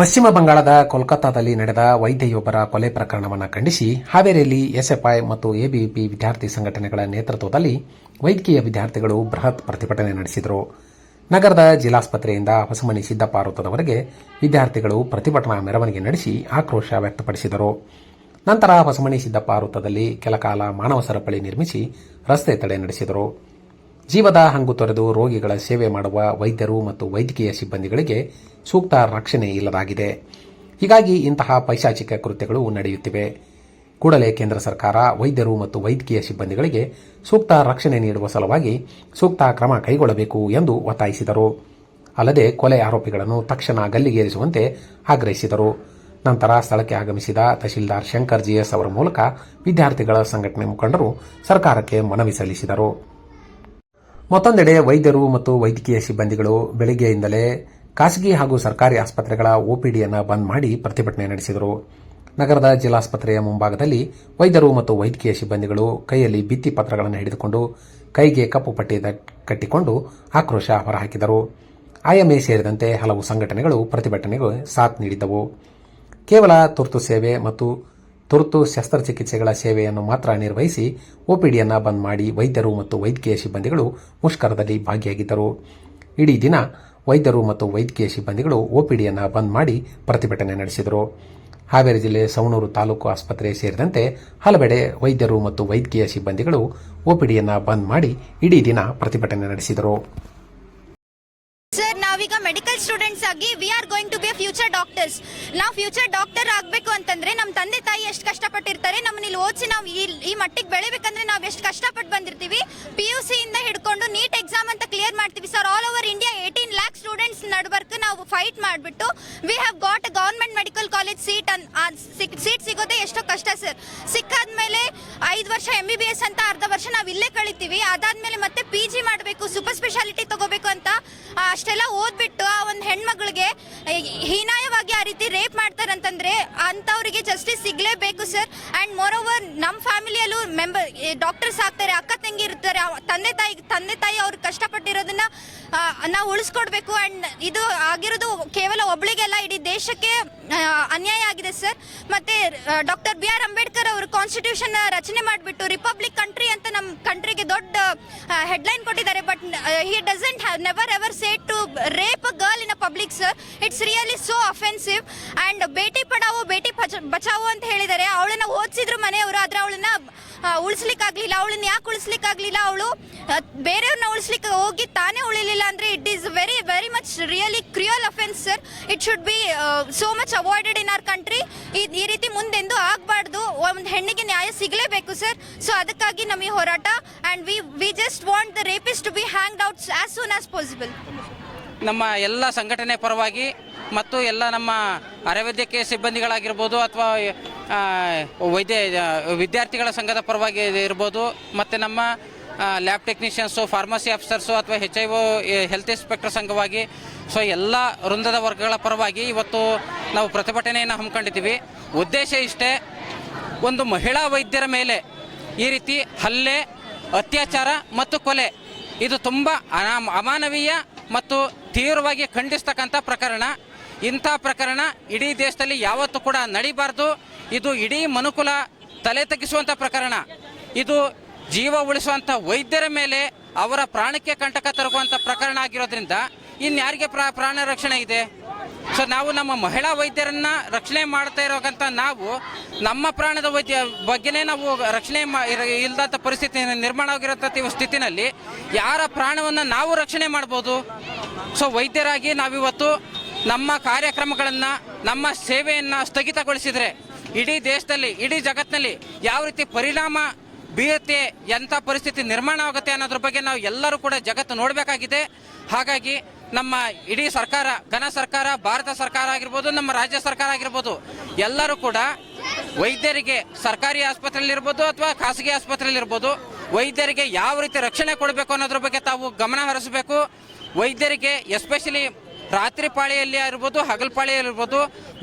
ಪಶ್ಚಿಮ ಬಂಗಾಳದ ಕೋಲ್ಕತ್ತಾದಲ್ಲಿ ನಡೆದ ವೈದ್ಯೆಯೊಬ್ಬರ ಕೊಲೆ ಪ್ರಕರಣವನ್ನು ಖಂಡಿಸಿ, ಹಾವೇರಿಯಲ್ಲಿ ಎಸ್ಎಫ್ಐ ಮತ್ತು ಎಬಿವಿಪಿ ವಿದ್ಯಾರ್ಥಿ ಸಂಘಟನೆಗಳ ನೇತೃತ್ವದಲ್ಲಿ ವೈದ್ಯಕೀಯ ವಿದ್ಯಾರ್ಥಿಗಳು ಬೃಹತ್ ಪ್ರತಿಭಟನೆ ನಡೆಸಿದರು. ನಗರದ ಜಿಲ್ಲಾಸ್ಪತ್ರೆಯಿಂದ ಹೊಸಮನಿ ಸಿದ್ದಪ್ಪ ವೃತ್ತದವರೆಗೆ ವಿದ್ಯಾರ್ಥಿಗಳು ಪ್ರತಿಭಟನಾ ಮೆರವಣಿಗೆ ನಡೆಸಿ ಆಕ್ರೋಶ ವ್ಯಕ್ತಪಡಿಸಿದರು. ನಂತರ ಹೊಸಮನಿ ಸಿದ್ದಪ್ಪ ವೃತ್ತದಲ್ಲಿ ಕೆಲಕಾಲ ಮಾನವ ಸರಪಳಿ ನಿರ್ಮಿಸಿ ರಸ್ತೆ ತಡೆ ನಡೆಸಿದರು. ಜೀವದ ಹಂಗು ತೊರೆದು ರೋಗಿಗಳ ಸೇವೆ ಮಾಡುವ ವೈದ್ಯರು ಮತ್ತು ವೈದ್ಯಕೀಯ ಸಿಬ್ಬಂದಿಗಳಿಗೆ ಸೂಕ್ತ ರಕ್ಷಣೆ ಇಲ್ಲದಾಗಿದೆ. ಹೀಗಾಗಿ ಇಂತಹ ಪೈಶಾಚಿಕ ಕೃತ್ಯಗಳು ನಡೆಯುತ್ತಿವೆ. ಕೂಡಲೇ ಕೇಂದ್ರ ಸರ್ಕಾರ, ವೈದ್ಯರು ಮತ್ತು ವೈದ್ಯಕೀಯ ಸಿಬ್ಬಂದಿಗಳಿಗೆ ಸೂಕ್ತ ರಕ್ಷಣೆ ನೀಡುವ ಸಲುವಾಗಿ ಸೂಕ್ತ ಕ್ರಮ ಕೈಗೊಳ್ಳಬೇಕು ಎಂದು ಒತ್ತಾಯಿಸಿದರು. ಅಲ್ಲದೆ ಕೊಲೆ ಆರೋಪಿಗಳನ್ನು ತಕ್ಷಣ ಗಲ್ಲಿಗೇರಿಸುವಂತೆ ಆಗ್ರಹಿಸಿದರು. ನಂತರ ಸ್ಥಳಕ್ಕೆ ಆಗಮಿಸಿದ ತಹಶೀಲ್ದಾರ್ ಶಂಕರ್ ಜಿಎಸ್ ಅವರ ಮೂಲಕ ವಿದ್ಯಾರ್ಥಿಗಳ ಸಂಘಟನೆ ಮುಖಂಡರು ಸರ್ಕಾರಕ್ಕೆ ಮನವಿ ಸಲ್ಲಿಸಿದರು. ಮತ್ತೊಂದೆಡೆ ವೈದ್ಯರು ಮತ್ತು ವೈದ್ಯಕೀಯ ಸಿಬ್ಬಂದಿಗಳು ಬೆಳಗ್ಗೆಯಿಂದಲೇ ಖಾಸಗಿ ಹಾಗೂ ಸರ್ಕಾರಿ ಆಸ್ಪತ್ರೆಗಳ ಒಪಿಡಿಯನ್ನು ಬಂದ್ ಮಾಡಿ ಪ್ರತಿಭಟನೆ ನಡೆಸಿದರು. ನಗರದ ಜಿಲ್ಲಾಸ್ಪತ್ರೆಯ ಮುಂಭಾಗದಲ್ಲಿ ವೈದ್ಯರು ಮತ್ತು ವೈದ್ಯಕೀಯ ಸಿಬ್ಬಂದಿಗಳು ಕೈಯಲ್ಲಿ ಭಿತ್ತಿ ಪತ್ರಗಳನ್ನು ಹಿಡಿದುಕೊಂಡು ಕೈಗೆ ಕಪ್ಪು ಪಟ್ಟಿ ಕಟ್ಟಿಕೊಂಡು ಆಕ್ರೋಶ ಹೊರಹಾಕಿದರು. ಐಎಂಎ ಸೇರಿದಂತೆ ಹಲವು ಸಂಘಟನೆಗಳು ಪ್ರತಿಭಟನೆಗೆ ಸಾಥ್ ನೀಡಿದ್ದವು. ಕೇವಲ ತುರ್ತು ಸೇವೆ ಮತ್ತು ತುರ್ತು ಶಸ್ತ್ರಚಿಕಿತ್ಸೆಗಳ ಸೇವೆಯನ್ನು ಮಾತ್ರ ನಿರ್ವಹಿಸಿ ಒಪಿಡಿಯನ್ನು ಬಂದ್ ಮಾಡಿ ವೈದ್ಯರು ಮತ್ತು ವೈದ್ಯಕೀಯ ಸಿಬ್ಬಂದಿಗಳು ಮುಷ್ಕರದಲ್ಲಿ ಭಾಗಿಯಾಗಿದ್ದರು. ಇಡೀ ದಿನ ವೈದ್ಯರು ಮತ್ತು ವೈದ್ಯಕೀಯ ಸಿಬ್ಬಂದಿಗಳು ಒಪಿಡಿಯನ್ನು ಬಂದ್ ಮಾಡಿ ಪ್ರತಿಭಟನೆ ನಡೆಸಿದರು. ಹಾವೇರಿ ಜಿಲ್ಲೆ ಸವಣೂರು ತಾಲೂಕು ಆಸ್ಪತ್ರೆ ಸೇರಿದಂತೆ ಹಲವೆಡೆ ವೈದ್ಯರು ಮತ್ತು ವೈದ್ಯಕೀಯ ಸಿಬ್ಬಂದಿಗಳು ಒಪಿಡಿಯನ್ನು ಬಂದ್ ಮಾಡಿ ಇಡೀ ದಿನ ಪ್ರತಿಭಟನೆ ನಡೆಸಿದರು. ಮೆಡಿಕಲ್ ಸ್ಟೂಡೆಂಟ್ಸ್ ಆಗಿ we are going to be future doctors ನಾವು ಫ್ಯೂಚರ್ ಡಾಕ್ಟರ್ ಆಗಬೇಕು ಅಂತಂದ್ರೆ ನಮ್ಮ ತಂದೆ ತಾಯಿ ಎಷ್ಟು ಕಷ್ಟಪಟ್ಟಿರ್ತಾರೆ, ನಮ್ಮನ್ನ ಇಲ್ಲಿ ಓದಿಸಿ ನಾವು ಈ ಮಟ್ಟಿಗೆ ಬೆಳಿಬೇಕಂದ್ರೆ ನಾವು ಎಷ್ಟು ಕಷ್ಟಪಟ್ಟು ಬಂದಿರ್ತೀವಿ. ಪಿ ಯು ಸಿ ಇಂದ ಹಿಡ್ಕೊಂಡು ನೀಟ್ ಎಕ್ಸಾಮ್ ಅಂತ ಕ್ಲಿಯರ್ ಮಾಡ್ತೀವಿ. Sir all over India eighteen lakh students ನಡ್ಬರ್ಕ್ ನಾವು ಫೈಟ್ ಮಾಡಿಬಿಟ್ಟು we have got government medical college seat seat ಸಿಗೋದೇ ಎಷ್ಟೋ ಕಷ್ಟ ಸರ್ ಸಿಕ್ಕಾದ್ಮೇಲೆ ಐದು ವರ್ಷ ಎಂ ಬಿ ಬಿ ಎಸ್ ಅಂತ ಅರ್ಧ ವರ್ಷ ನಾವು ಇಲ್ಲೇ ಕಳಿತೀವಿ. ಅದಾದ್ಮೇಲೆ ಮತ್ತೆ ಪಿ ಜಿ ಮಾಡಬೇಕು ಸೂಪರ್ ಸ್ಪೆಷಾಲಿಟಿ ತಗೋಬೇಕು ಅಂತ ಅಷ್ಟೆಲ್ಲ ಓದ್ಬಿಟ್ಟು ಆ ಒಂದು ಹೆಣ್ಮಗಳಿಗೆ ಏ, ಹೀನಾಯವಾಗಿ ಆ ರೀತಿ ರೇಪ್ ಮಾಡ್ತಾರಂತಂದ್ರೆ ಅಂತವರಿಗೆ ಜಸ್ಟಿಸ್ ಸಿಗ್ಲೇಬೇಕು ಸರ್ ಅಂಡ್ ಮೋರ್ ಓವರ್ ನಮ್ಮ ಫ್ಯಾಮಿಲಿಯಲ್ಲೂ ಮೆಂಬರ್ ಡಾಕ್ಟರ್ಸ್ ಆಗ್ತಾರೆ, ಅಕ್ಕ ತಂಗಿ ಇರ್ತಾರೆ ತಂದೆ ತಾಯಿ ತಂದೆ ತಾಯಿ ಅವ್ರು ಕಷ್ಟಪಟ್ಟಿರೋದನ್ನ ನಾವು ಉಳಿಸ್ಕೊಡ್ಬೇಕು. ಅಂಡ್ ಇದು ಆಗಿರೋದು ಕೇವಲ ಒಬ್ಳಿಗೆಲ್ಲ, ಇಡೀ ದೇಶಕ್ಕೆ ಅನ್ಯಾಯ ಆಗಿದೆ ಸರ್ ಮತ್ತೆ ಡಾಕ್ಟರ್ ಬಿ ಆರ್ ಅಂಬೇಡ್ಕರ್ ಅವರು ಕಾನ್ಸ್ಟಿಟ್ಯೂಷನ್ ರಚನೆ ಮಾಡಿಬಿಟ್ಟು ರಿಪಬ್ಲಿಕ್ ಕಂಟ್ರಿ ಅಂತ ನಮ್ಮ ಕಂಟ್ರಿಗೆ ದೊಡ್ಡ ಹೆಡ್ಲೈನ್ ಕೊಟ್ಟಿದ್ದಾರೆ. But he doesn't never ever said to rape girl in a public sir it's really so offensive and Beti Padhao Beti Bachao ಅಂತ ಹೇಳಿದ್ದಾರೆ. ಅವಳನ್ನ ಓದಿಸಿದ್ರು ಮನೆಯವರು, ಆದ್ರೆ ಅವಳನ್ನ ಉಳಿಸ್ಲಿಕ್ಕಾಗ್ಲಿಲ್ಲ. ಅವಳನ್ನ ಯಾಕೆ ಉಳಿಸ್ಲಿಕ್ಕಾಗ್ಲಿಲ್ಲ ಅವಳು? ಬೇರೆಯವ್ರನ್ನ ಉಳಿಸ್ಲಿಕ್ಕೆ ಹೋಗಿ ತಾನೇ ಉಳಿಲಿಲ್ಲ ಅಂದ್ರೆ it is very very much really cruel offence sir it should be so much avoided in our country ಈ ರೀತಿ ಮುಂದೆಂದು ಆಗಬಾರ್ದು. ಒಂದು ಹೆಣ್ಣಿಗೆ ನ್ಯಾಯ ಸಿಗಲೇಬೇಕು ಸರ್ ಸೊ ಅದಕ್ಕಾಗಿ ನಮಗೆ ಹೋರಾಟ. And we we just want the rapist to be hang out as soon as possible ನಮ್ಮ ಎಲ್ಲ ಸಂಘಟನೆ ಪರವಾಗಿ ಮತ್ತು ಎಲ್ಲ ನಮ್ಮ ಅರೆವೈದ್ಯಕೀಯ ಸಿಬ್ಬಂದಿಗಳಾಗಿರ್ಬೋದು ಅಥವಾ ವೈದ್ಯ, ವಿದ್ಯಾರ್ಥಿಗಳ ಸಂಘದ ಪರವಾಗಿ ಇರ್ಬೋದು, ಮತ್ತು ನಮ್ಮ ಲ್ಯಾಬ್ ಟೆಕ್ನಿಷಿಯನ್ಸು, ಫಾರ್ಮಸಿ ಆಫೀಸರ್ಸು ಅಥವಾ H I O health inspector ಸಂಘವಾಗಿ, so ಎಲ್ಲ ವೃಂದದ ವರ್ಗಗಳ ಪರವಾಗಿ ಇವತ್ತು ನಾವು ಪ್ರತಿಭಟನೆಯನ್ನು ಹಮ್ಮಿಕೊಂಡಿದ್ದೀವಿ. ಉದ್ದೇಶ ಇಷ್ಟೇ, ಒಂದು ಮಹಿಳಾ ವೈದ್ಯರ ಮೇಲೆ ಈ ರೀತಿ ಹಲ್ಲೆ, ಅತ್ಯಾಚಾರ ಮತ್ತು ಕೊಲೆ, ಇದು ತುಂಬ ಅಮಾನವೀಯ ಮತ್ತು ತೀವ್ರವಾಗಿ ಖಂಡಿಸ್ತಕ್ಕಂಥ ಪ್ರಕರಣ. ಇಂಥ ಪ್ರಕರಣ ಇಡೀ ದೇಶದಲ್ಲಿ ಯಾವತ್ತೂ ಕೂಡ ನಡಿಬಾರ್ದು. ಇದು ಇಡೀ ಮನುಕುಲ ತಲೆ ತಗ್ಗಿಸುವಂಥ ಪ್ರಕರಣ. ಇದು ಜೀವ ಉಳಿಸುವಂಥ ವೈದ್ಯರ ಮೇಲೆ ಅವರ ಪ್ರಾಣಕ್ಕೆ ಕಂಟಕ ತರುವಂಥ ಪ್ರಕರಣ ಆಗಿರೋದ್ರಿಂದ ಇನ್ಯಾರಿಗೆ ಪ್ರಾ ಪ್ರಾಣ ರಕ್ಷಣೆ ಇದೆ? ಸೊ ನಾವು ನಮ್ಮ ಮಹಿಳಾ ವೈದ್ಯರನ್ನ ರಕ್ಷಣೆ ಮಾಡ್ತಾ ಇರೋಕ್ಕಂಥ ನಾವು ನಮ್ಮ ಪ್ರಾಣದ ವೈದ್ಯ ಬಗ್ಗೆನೇ ನಾವು ರಕ್ಷಣೆ ಇಲ್ದಂಥ ಪರಿಸ್ಥಿತಿ ನಿರ್ಮಾಣ ಆಗಿರೋಂಥ ಸ್ಥಿತಿನಲ್ಲಿ ಯಾರ ಪ್ರಾಣವನ್ನು ನಾವು ರಕ್ಷಣೆ ಮಾಡ್ಬೋದು? ಸೊ ವೈದ್ಯರಾಗಿ ನಾವಿವತ್ತು ನಮ್ಮ ಕಾರ್ಯಕ್ರಮಗಳನ್ನು, ನಮ್ಮ ಸೇವೆಯನ್ನು ಸ್ಥಗಿತಗೊಳಿಸಿದರೆ ಇಡೀ ದೇಶದಲ್ಲಿ, ಇಡೀ ಜಗತ್ತಿನಲ್ಲಿ ಯಾವ ರೀತಿ ಪರಿಣಾಮ ಬೀರುತ್ತೆ, ಎಂಥ ಪರಿಸ್ಥಿತಿ ನಿರ್ಮಾಣ ಆಗುತ್ತೆ ಅನ್ನೋದ್ರ ಬಗ್ಗೆ ನಾವು ಎಲ್ಲರೂ ಕೂಡ ಜಗತ್ತು ನೋಡಬೇಕಾಗಿದೆ. ಹಾಗಾಗಿ ನಮ್ಮ ಇಡೀ ಸರ್ಕಾರ, ಘನ ಸರ್ಕಾರ, ಭಾರತ ಸರ್ಕಾರ ಆಗಿರ್ಬೋದು, ನಮ್ಮ ರಾಜ್ಯ ಸರ್ಕಾರ ಆಗಿರ್ಬೋದು, ಎಲ್ಲರೂ ಕೂಡ ವೈದ್ಯರಿಗೆ ಸರ್ಕಾರಿ ಆಸ್ಪತ್ರೆಯಲ್ಲಿರ್ಬೋದು ಅಥವಾ ಖಾಸಗಿ ಆಸ್ಪತ್ರೆಯಲ್ಲಿರ್ಬೋದು ವೈದ್ಯರಿಗೆ ಯಾವ ರೀತಿ ರಕ್ಷಣೆ ಕೊಡಬೇಕು ಅನ್ನೋದ್ರ ಬಗ್ಗೆ ತಾವು ಗಮನ ಹರಿಸಬೇಕು. ವೈದ್ಯರಿಗೆ, ಎಸ್ಪೆಷಲಿ ರಾತ್ರಿ ಪಾಳಿಯಲ್ಲಿ ಇರ್ಬೋದು ಪಾಳಿಯಲ್ಲಿ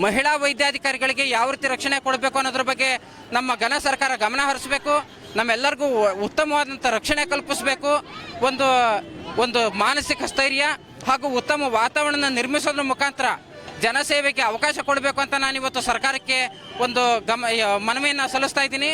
ಮಹಿಳಾ ವೈದ್ಯಾಧಿಕಾರಿಗಳಿಗೆ ಯಾವ ರೀತಿ ರಕ್ಷಣೆ ಕೊಡಬೇಕು ಅನ್ನೋದ್ರ ಬಗ್ಗೆ ನಮ್ಮ ಘನ ಸರ್ಕಾರ ಗಮನ ಹರಿಸಬೇಕು. ನಮ್ಮೆಲ್ಲರಿಗೂ ಉತ್ತಮವಾದಂಥ ರಕ್ಷಣೆ ಕಲ್ಪಿಸಬೇಕು. ಒಂದು ಒಂದು ಮಾನಸಿಕ ಸ್ಥೈರ್ಯ ಹಾಗೂ ಉತ್ತಮ ವಾತಾವರಣ ನಿರ್ಮಿಸೋದ್ರ ಮುಖಾಂತರ ಜನಸೇವೆಗೆ ಅವಕಾಶ ಕೊಡಬೇಕು ಅಂತ ನಾನು ಇವತ್ತು ಸರ್ಕಾರಕ್ಕೆ ಒಂದು ಗಮ, ಮನವಿಯನ್ನು ಸಲ್ಲಿಸ್ತಾ ಇದ್ದೀನಿ.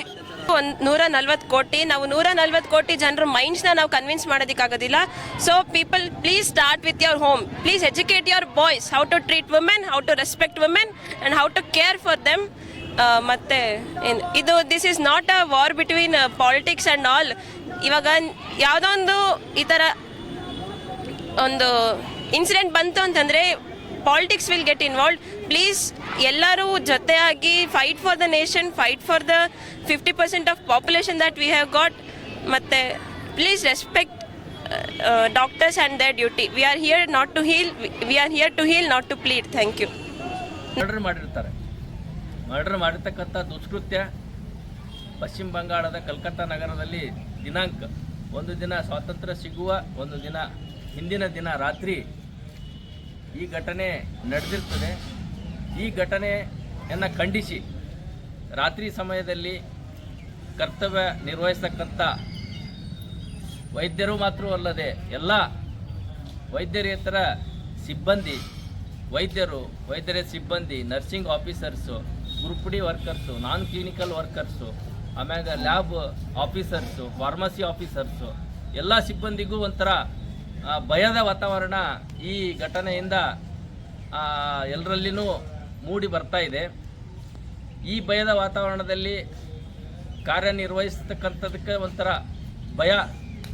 ಒಂದು ನೂರ ನಲ್ವತ್ತು ಕೋಟಿ, ನಾವು ನೂರ ನಲ್ವತ್ತು ಕೋಟಿ ಜನರ ಮೈಂಡ್ಸ್ನ ನಾವು convince ಮಾಡೋದಕ್ಕಾಗೋದಿಲ್ಲ. So people please start with your home please educate your boys how to treat women how to respect women and how to care for them ಮತ್ತೆ ಇದು this is not a war between politics and all ಇವಾಗ ಯಾವುದೋ ಒಂದು ಈ ಥರ ಒಂದು incident ಬಂತು ಅಂತಂದರೆ politics will get involve please ಎಲ್ಲರೂ ಜೊತೆಯಾಗಿ fight for the nation fight for the fifty percent of population that we have got ಮತ್ತು please respect doctors and the duty we are here not to heal we are here to heal not to plead thank you murder ಮಾಡಿರ್ತಾರೆ. Murder ಮಾಡಿರ್ತಕ್ಕಂಥ ದುಷ್ಕೃತ್ಯ ಪಶ್ಚಿಮ ಬಂಗಾಳದ ಕಲ್ಕತ್ತಾ ನಗರದಲ್ಲಿ ದಿನಾಂಕ. ಒಂದು ದಿನ ಸ್ವಾತಂತ್ರ್ಯ ಸಿಗುವ, ಒಂದು ದಿನ ಹಿಂದಿನ ದಿನ ರಾತ್ರಿ ಈ ಘಟನೆ ನಡೆದಿರ್ತದೆ. ಈ ಘಟನೆಯನ್ನು ಖಂಡಿಸಿ ರಾತ್ರಿ ಸಮಯದಲ್ಲಿ ಕರ್ತವ್ಯ ನಿರ್ವಹಿಸ್ತಕ್ಕಂಥ ವೈದ್ಯರು ಮಾತ್ರವಲ್ಲದೆ ಎಲ್ಲ ವೈದ್ಯರೇತರ ಸಿಬ್ಬಂದಿ, ವೈದ್ಯರು, ವೈದ್ಯರ ಸಿಬ್ಬಂದಿ nursing officers group D workers non clinical workers ಆಮ್ಯಾಗ ಲ್ಯಾಬ್ ಆಫೀಸರ್ಸು ಫಾರ್ಮಸಿ ಆಫೀಸರ್ಸು ಎಲ್ಲ ಸಿಬ್ಬಂದಿಗೂ ಒಂಥರ ಭಯದ ವಾತಾವರಣ ಈ ಘಟನೆಯಿಂದ ಎಲ್ಲರಲ್ಲಿನೂ ಮೂಡಿ ಬರ್ತಾ ಇದೆ. ಈ ಭಯದ ವಾತಾವರಣದಲ್ಲಿ ಕಾರ್ಯನಿರ್ವಹಿಸ್ತಕ್ಕಂಥದಕ್ಕೆ ಒಂಥರ ಭಯ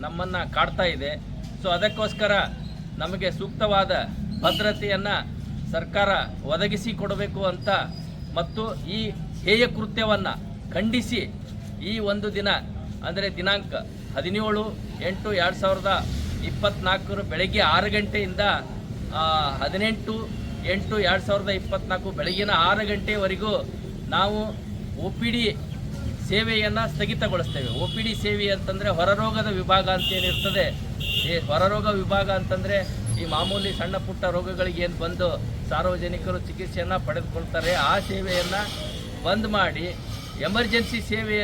ನಮ್ಮನ್ನು ಕಾಡ್ತಾ ಇದೆ. ಸೊ, ಅದಕ್ಕೋಸ್ಕರ ನಮಗೆ ಸೂಕ್ತವಾದ ಭದ್ರತೆಯನ್ನು ಸರ್ಕಾರ ಒದಗಿಸಿ ಕೊಡಬೇಕು ಅಂತ ಮತ್ತು ಈ ಹೇಯ ಕೃತ್ಯವನ್ನು ಖಂಡಿಸಿ ಈ ಒಂದು ದಿನ, ಅಂದರೆ ದಿನಾಂಕ ಹದಿನೇಳು ಎಂಟು ಎರಡು ಸಾವಿರದ ಇಪ್ಪತ್ತ್ನಾಲ್ಕರ ಬೆಳಗ್ಗೆ ಆರು ಗಂಟೆಯಿಂದ ಹದಿನೆಂಟು, ಎಂಟು, ಎರಡು ಸಾವಿರದ ಇಪ್ಪತ್ನಾಲ್ಕು ಬೆಳಗಿನ ಆರು ಗಂಟೆವರೆಗೂ ನಾವು ಒ ಪಿ ಡಿ ಸೇವೆಯನ್ನು ಸ್ಥಗಿತಗೊಳಿಸ್ತೇವೆ. ಒ ಪಿ ಡಿ ಸೇವೆ ಅಂತಂದರೆ ಹೊರರೋಗದ ವಿಭಾಗ ಅಂತ ಏನಿರ್ತದೆ, ಈ ಹೊರರೋಗ ವಿಭಾಗ ಅಂತಂದರೆ ಈ ಮಾಮೂಲಿ ಸಣ್ಣ ಪುಟ್ಟ ರೋಗಗಳಿಗೆ ಏನು ಬಂದು ಸಾರ್ವಜನಿಕರು ಚಿಕಿತ್ಸೆಯನ್ನು ಪಡೆದುಕೊಳ್ತಾರೆ, ಆ ಸೇವೆಯನ್ನು ಬಂದ್ ಮಾಡಿ ಎಮರ್ಜೆನ್ಸಿ ಸೇವೆ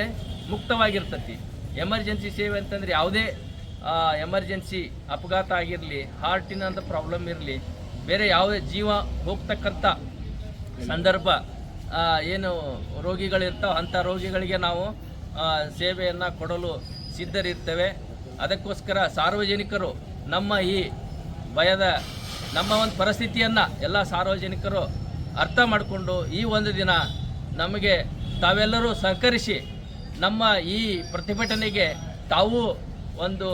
ಮುಕ್ತವಾಗಿರ್ತತಿ. ಎಮರ್ಜೆನ್ಸಿ ಸೇವೆ ಅಂತಂದರೆ ಯಾವುದೇ ಎಮರ್ಜೆನ್ಸಿ ಅಪಘಾತ ಆಗಿರಲಿ ಹಾರ್ಟಿನಂಥ ಪ್ರಾಬ್ಲಮ್ ಇರಲಿ, ಬೇರೆ ಯಾವುದೇ ಜೀವ ಹೋಗ್ತಕ್ಕಂಥ ಸಂದರ್ಭ ಏನು ರೋಗಿಗಳಿರ್ತಾವೆ, ಅಂಥ ರೋಗಿಗಳಿಗೆ ನಾವು ಸೇವೆಯನ್ನು ಕೊಡಲು ಸಿದ್ಧರಿರ್ತೇವೆ. ಅದಕ್ಕೋಸ್ಕರ ಸಾರ್ವಜನಿಕರು ನಮ್ಮ ಈ ಭಯದ, ನಮ್ಮ ಒಂದು ಪರಿಸ್ಥಿತಿಯನ್ನು ಎಲ್ಲ ಸಾರ್ವಜನಿಕರು ಅರ್ಥ ಮಾಡಿಕೊಂಡು ಈ ಒಂದು ದಿನ ನಮಗೆ ತಾವೆಲ್ಲರೂ ಸಹಕರಿಸಿ ನಮ್ಮ ಈ ಪ್ರತಿಭಟನೆಗೆ ತಾವು ಒಂದು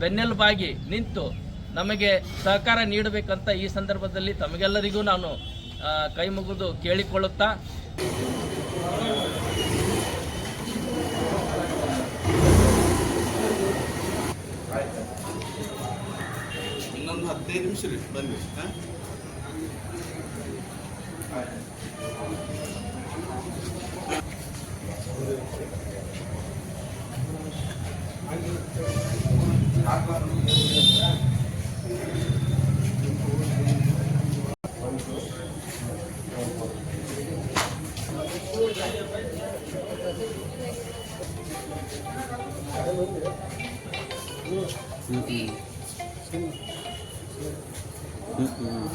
ಬೆನ್ನೆಲುಬಾಗಿ ನಿಂತು ನಮಗೆ ಸಹಕಾರ ನೀಡಬೇಕಂತ ಈ ಸಂದರ್ಭದಲ್ಲಿ ತಮಗೆಲ್ಲರಿಗೂ ನಾನು ಕೈ ಮುಗಿದು ಕೇಳಿಕೊಳ್ಳುತ್ತಾ. ಇನ್ನೊಂದು ಹದಿನೈದು ನಿಮಿಷ Mm-mm.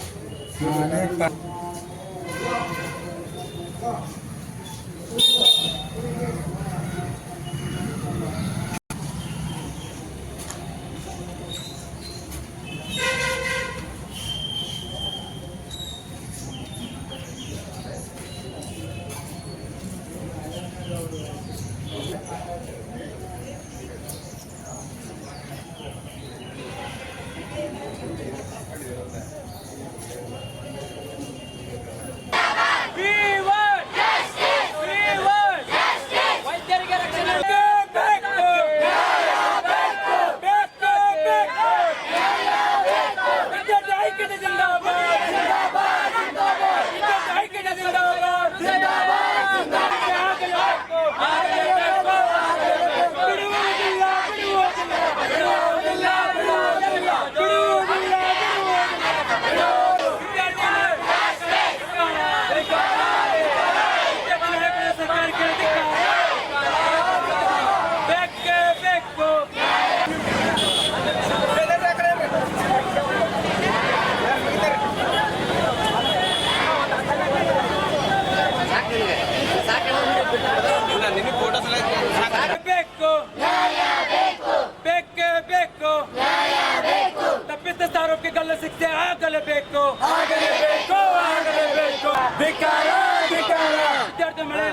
ಆರೋಪಿಗಳನ್ನ ಶಿಕ್ಷೆ ಆಗಲೇಬೇಕು ಆಗಲೇಬೇಕು ಆಗಲೇಬೇಕು ಧಿಕಾರ ಧಿಕಾರ ವಿದ್ಯಾರ್ಥಿ ಮಳೆ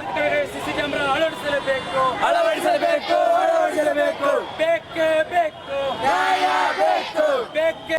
ಸಿಸಿ ಕ್ಯಾಮೆರಾ ಅಳವಡಿಸಲೇಬೇಕು ಅಳವಡಿಸಲೇಬೇಕು ಅಳವಡಿಸಲೇಬೇಕು ಬೇಕೇ ಬೇಕು ಬೇಕು ಬೇಕೇ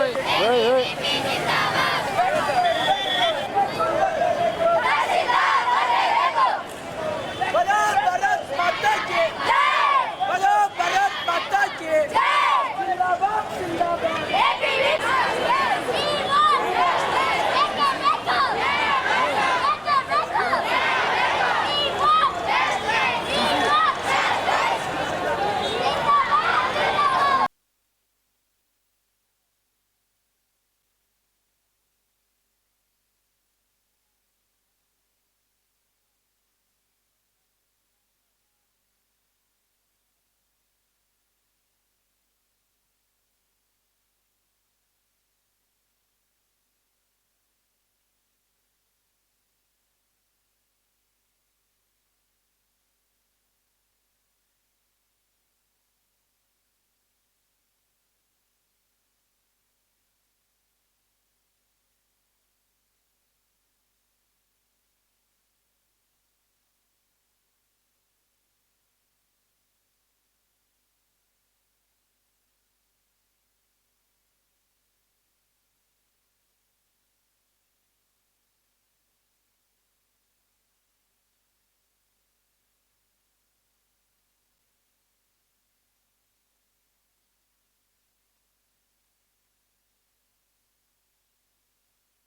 Hey, hey.